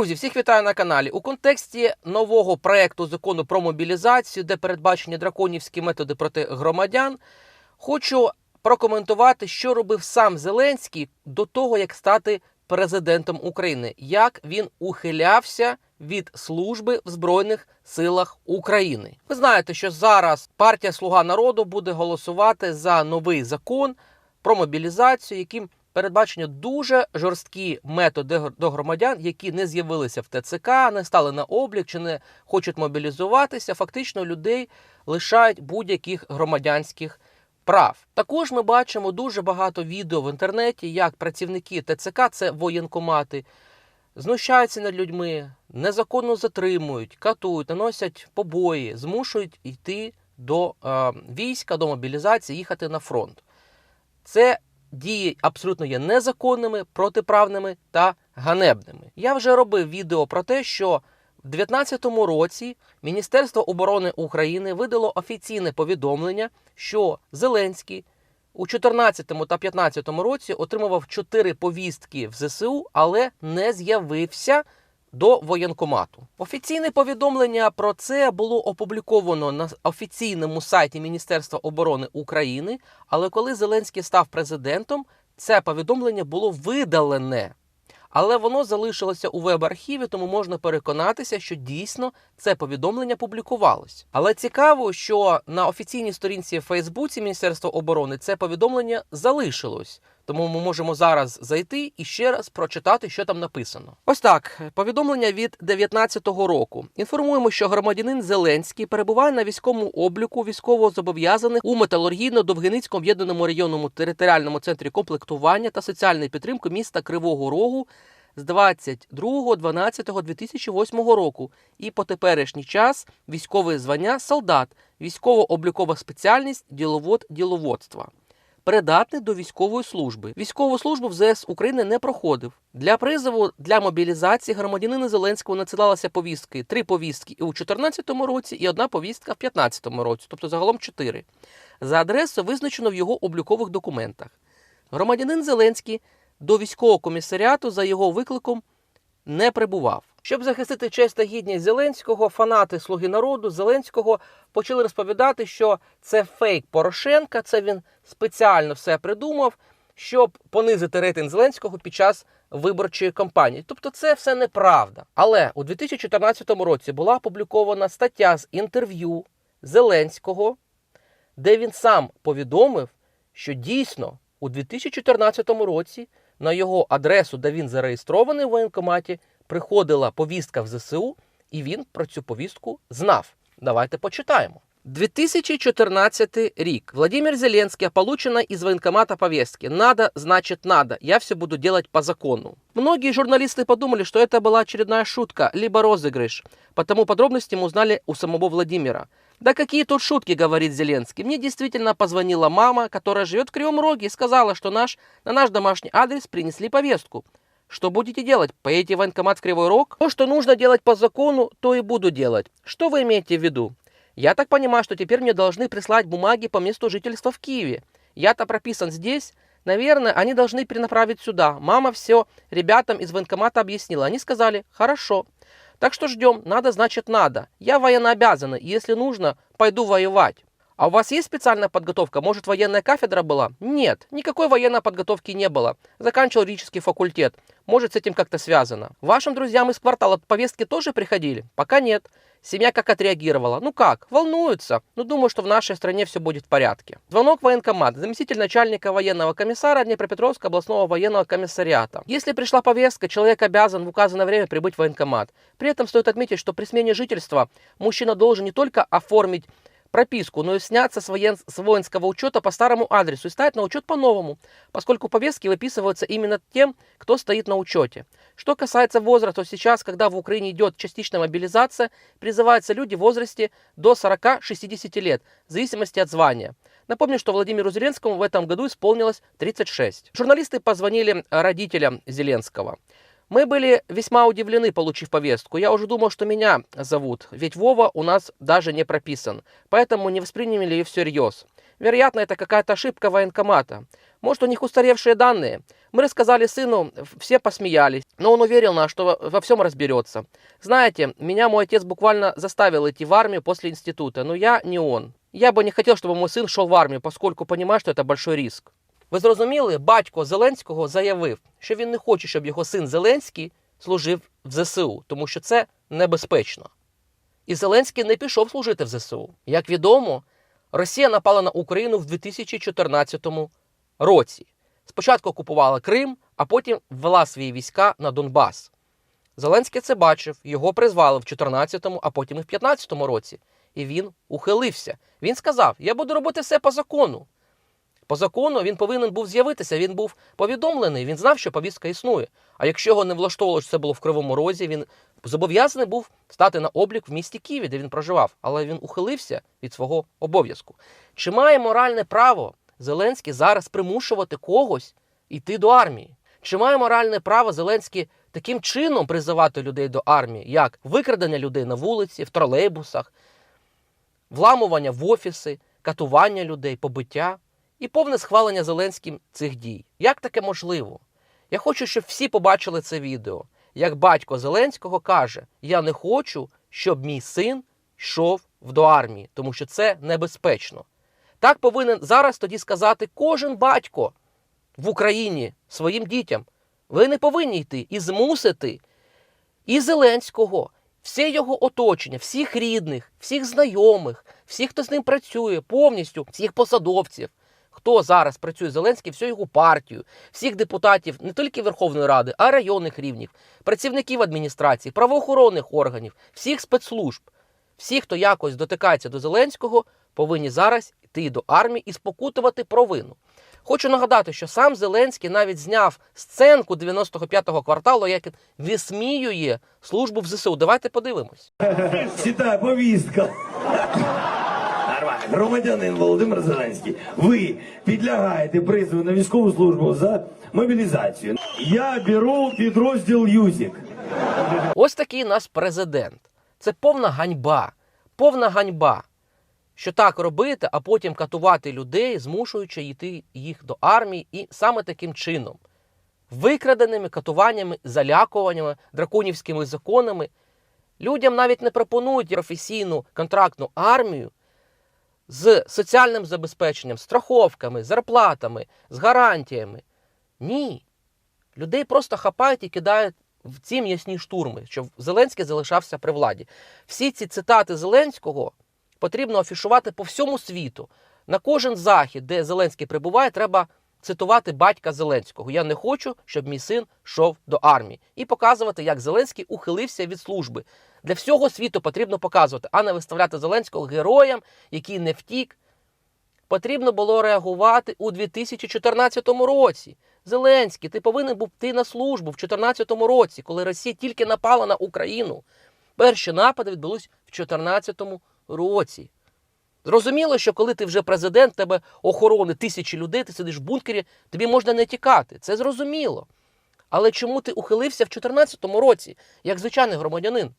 Друзі, всіх вітаю на каналі. У контексті нового проекту закону про мобілізацію, де передбачені драконівські методи проти громадян, хочу прокоментувати, що робив сам Зеленський до того, як стати президентом України, як він ухилявся від служби в Збройних силах України. Ви знаєте, що зараз партія Слуга народу буде голосувати за новий закон про мобілізацію, яким передбачені дуже жорсткі методи до громадян, які не з'явилися в ТЦК, не стали на облік чи не хочуть мобілізуватися. Фактично людей лишають будь-яких громадянських прав. Також ми бачимо дуже багато відео в інтернеті, як працівники ТЦК, це воєнкомати, знущаються над людьми, незаконно затримують, катують, наносять побої, змушують йти до е, війська, до мобілізації, їхати на фронт. Це дії абсолютно є незаконними, протиправними та ганебними. Я вже робив відео про те, що в 2019 році Міністерство оборони України видало офіційне повідомлення, що Зеленський у 2014 та 2015 році отримував 4 повістки в ЗСУ, але не з'явився до воєнкомату. Офіційне повідомлення про це було опубліковано на офіційному сайті Міністерства оборони України. Але коли Зеленський став президентом, це повідомлення було видалене. Але воно залишилося у веб-архіві, тому можна переконатися, що дійсно це повідомлення публікувалось. Але цікаво, що на офіційній сторінці в Фейсбуці Міністерства оборони це повідомлення залишилось. Тому ми можемо зараз зайти і ще раз прочитати, що там написано. Ось так: повідомлення від 2019 року. Інформуємо, що громадянин Зеленський перебуває на військовому обліку військовозобов'язаних у металургійно-довгиницькому об'єднаному районному територіальному центрі комплектування та соціальної підтримки міста Кривого Рогу. З 22.12.2008 року і по теперішній час військове звання солдат, військово-облікова спеціальність діловод діловодства придатний до військової служби. Військову службу в ЗС України не проходив. Для призову для мобілізації громадянина Зеленського надсилалися повістки: три повістки і у 2014 році, і одна повістка в 2015 році, тобто загалом чотири. За адресою визначено в його облікових документах. Громадянин Зеленський до військового комісаріату за його викликом не прибував. Щоб захистити честь та гідність Зеленського, фанати Слуги народу Зеленського почали розповідати, що це фейк Порошенка, це він спеціально все придумав, щоб понизити рейтинг Зеленського під час виборчої кампанії. Тобто, це все неправда. Але у 2014 році була опублікована стаття з інтерв'ю Зеленського, де він сам повідомив, що дійсно у 2014 році на його адресу, де він зареєстрований в воєнкоматі, приходила повістка в ЗСУ, і він про цю повістку знав. Давайте почитаємо. 2014 рік. Владимир Зеленский получено из военкомата повестки. Надо, значит надо. Я все буду делать по закону. Многие журналисты подумали, что это была очередная шутка, либо розыгрыш. Потому подробности мы узнали у самого Владимира. Да какие тут шутки, говорит Зеленский. Мне действительно позвонила мама, которая живет в Кривом Роге, и сказала, что наш, на наш домашний адрес принесли повестку. Что будете делать? Поедете в военкомат в Кривой Рог? То, что нужно делать по закону, то и буду делать. Что вы имеете в виду? Я так понимаю, что теперь мне должны прислать бумаги по месту жительства в Киеве. Я-то прописан здесь. Наверное, они должны перенаправить сюда. Мама все ребятам из военкомата объяснила. Они сказали, хорошо. Так что ждем. Надо, значит, надо. Я военнообязанный. Если нужно, пойду воевать. А у вас есть специальная подготовка? Может, военная кафедра была? Нет, никакой военной подготовки не было. Заканчивал юридический факультет. Может, с этим как-то связано. Вашим друзьям из квартала повестки тоже приходили? Пока нет. Семья как отреагировала? Ну как? Волнуются. Но думаю, что в нашей стране все будет в порядке. Звонок военкомат. Заместитель начальника военного комиссара Днепропетровского областного военного комиссариата. Если пришла повестка, человек обязан в указанное время прибыть в военкомат. При этом стоит отметить, что при смене жительства мужчина должен не только оформить прописку, но и сняться с, воен... с воинского учета по старому адресу и стать на учет по новому, поскольку повестки выписываются именно тем, кто стоит на учете. Что касается возраста, то сейчас, когда в Украине идет частичная мобилизация, призываются люди в возрасте до 40-60 лет, в зависимости от звания. Напомню, что Владимиру Зеленскому в этом году исполнилось 36. Журналисты позвонили родителям Зеленского. Мы были весьма удивлены, получив повестку. Я уже думал, что меня зовут, ведь Вова у нас даже не прописан, поэтому не восприняли ее всерьез. Вероятно, это какая-то ошибка военкомата. Может, у них устаревшие данные? Мы рассказали сыну, все посмеялись, но он уверил нас, что во- всем разберется. Знаете, меня мой отец буквально заставил идти в армию после института, но я не он. Я бы не хотел, чтобы мой сын шел в армію, поскольку понимаю, що це большой риск. Ви зрозуміли, батько Зеленського заявив, що він не хоче, щоб його син Зеленський служив в ЗСУ, тому що це небезпечно. І Зеленський не пішов служити в ЗСУ. Як відомо, Росія напала на Україну в 2014 році. Спочатку окупувала Крим, а потім ввела свої війська на Донбас. Зеленський це бачив, його призвали в 14-му, а потім і в 15-му році. І він ухилився. Він сказав: Я буду робити все по закону. По закону він повинен був з'явитися, він був повідомлений, він знав, що повістка існує. А якщо його не влаштовувало, це було в Кривому Розі, він зобов'язаний був стати на облік в місті Києві, де він проживав, але він ухилився від свого обов'язку. Чи має моральне право Зеленський зараз примушувати когось йти до армії? Чи має моральне право Зеленський таким чином призивати людей до армії, як викрадення людей на вулиці, в тролейбусах, вламування в офіси, катування людей, побиття і повне схвалення Зеленським цих дій? Як таке можливо? Я хочу, щоб всі побачили це відео. Як батько Зеленського каже: Я не хочу, щоб мій син йшов до армії, тому що це небезпечно. Так повинен зараз тоді сказати кожен батько в Україні своїм дітям. Ви не повинні йти і змусити і Зеленського, все його оточення, всіх рідних, всіх знайомих, всіх, хто з ним працює, повністю, всіх посадовців, хто зараз працює з Зеленським, всю його партію, всіх депутатів не тільки Верховної Ради, а й районних рівнів, працівників адміністрації, правоохоронних органів, всіх спецслужб, всі, хто якось дотикається до Зеленського, повинні зараз йти до армії і спокутувати провину. Хочу нагадати, що сам Зеленський навіть зняв сценку 95-го кварталу, як він висміює службу в ЗСУ. Давайте подивимось. Читаю повістка. Громадянин Володимир Зеленський. Ви підлягаєте призову на військову службу за мобілізацію. Я беру підрозділ Юзік. Ось такий наш президент. Це повна ганьба. Повна ганьба. Що так робити, а потім катувати людей, змушуючи йти їх до армії, і саме таким чином, викраденими катуваннями, залякуваннями, драконівськими законами, людям навіть не пропонують професійну контрактну армію з соціальним забезпеченням, страховками, зарплатами, з гарантіями. Ні. Людей просто хапають і кидають в ці м'ясні штурми, щоб Зеленський залишався при владі. Всі ці цитати Зеленського потрібно афішувати по всьому світу. На кожен захід, де Зеленський прибуває, треба цитувати батька Зеленського. Я не хочу, щоб мій син йшов до армії. І показувати, як Зеленський ухилився від служби. Для всього світу потрібно показувати, а не виставляти Зеленського героєм, який не втік. Потрібно було реагувати у 2014 році. Зеленський, ти повинен був йти на службу в 2014 році, коли Росія тільки напала на Україну. Перші напади відбулись в 2014 році. Зрозуміло, що коли ти вже президент, тебе охорони тисячі людей, ти сидиш в бункері, тобі можна не тікати. Це зрозуміло. Але чому ти ухилився в 2014 році, як звичайний громадянин?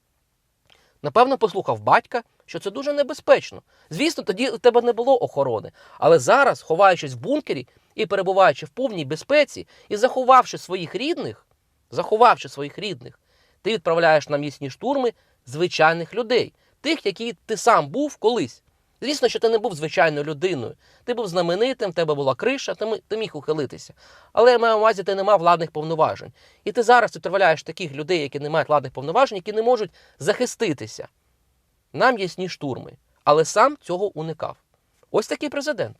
Напевно, послухав батька, що це дуже небезпечно. Звісно, тоді у тебе не було охорони. Але зараз, ховаючись в бункері і перебуваючи в повній безпеці, і заховавши своїх рідних, заховавши своїх рідних, ти відправляєш на місні штурми звичайних людей, тих, які ти сам був колись. Звісно, що ти не був звичайною людиною. Ти був знаменитим, в тебе була криша, ти, міг ухилитися. Але я маю на увазі, ти не мав владних повноважень. І ти зараз відправляєш таких людей, які не мають владних повноважень, які не можуть захиститися. Нам ясні штурми. Але сам цього уникав. Ось такий президент.